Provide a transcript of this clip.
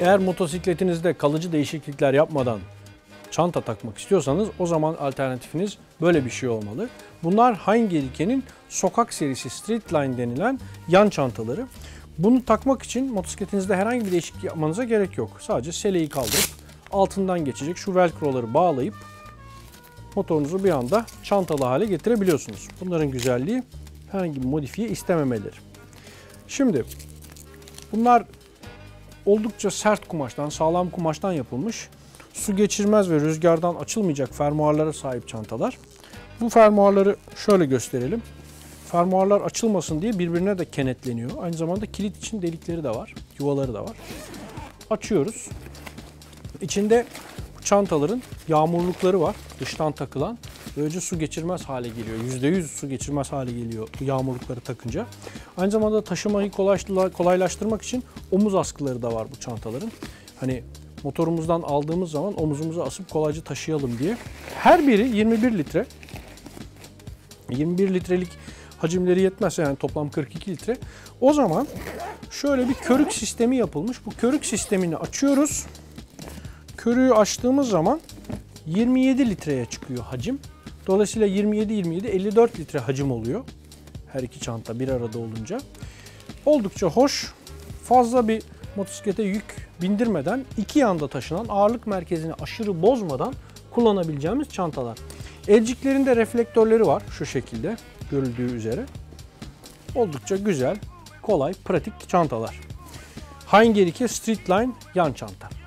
Eğer motosikletinizde kalıcı değişiklikler yapmadan çanta takmak istiyorsanız o zaman alternatifiniz böyle bir şey olmalı. Bunlar Heingelike'nin sokak serisi Streetline denilen yan çantaları. Bunu takmak için motosikletinizde herhangi bir değişiklik yapmanıza gerek yok. Sadece seleyi kaldırıp altından geçecek şu velcroları bağlayıp motorunuzu bir anda çantalı hale getirebiliyorsunuz. Bunların güzelliği herhangi bir modifiye istememeleri. Şimdi bunlar oldukça sert kumaştan, sağlam kumaştan yapılmış. Su geçirmez ve rüzgardan açılmayacak fermuarlara sahip çantalar. Bu fermuarları şöyle gösterelim. Fermuarlar açılmasın diye birbirine de kenetleniyor. Aynı zamanda kilit için delikleri de var, yuvaları da var. Açıyoruz. İçinde çantaların yağmurlukları var. Dıştan takılan. Böylece su geçirmez hale geliyor. %100 su geçirmez hale geliyor bu yağmurlukları takınca. Aynı zamanda taşımayı kolaylaştı- kolaylaştırmak için omuz askıları da var bu çantaların. Hani motorumuzdan aldığımız zaman omuzumuza asıp kolayca taşıyalım diye. Her biri 21 litre. 21 litrelik hacimleri yetmezse yani toplam 42 litre. O zaman şöyle bir körük sistemi yapılmış. Bu körük sistemini açıyoruz. Körüğü açtığımız zaman 27 litreye çıkıyor hacim. Dolayısıyla 27 27 54 litre hacim oluyor. Her iki çanta bir arada olunca. Oldukça hoş. Fazla bir motosiklete yük bindirmeden iki yanda taşınan ağırlık merkezini aşırı bozmadan kullanabileceğimiz çantalar. Elciklerinde reflektörleri var şu şekilde görüldüğü üzere. Oldukça güzel, kolay, pratik çantalar. Heingerike Streetline yan çanta.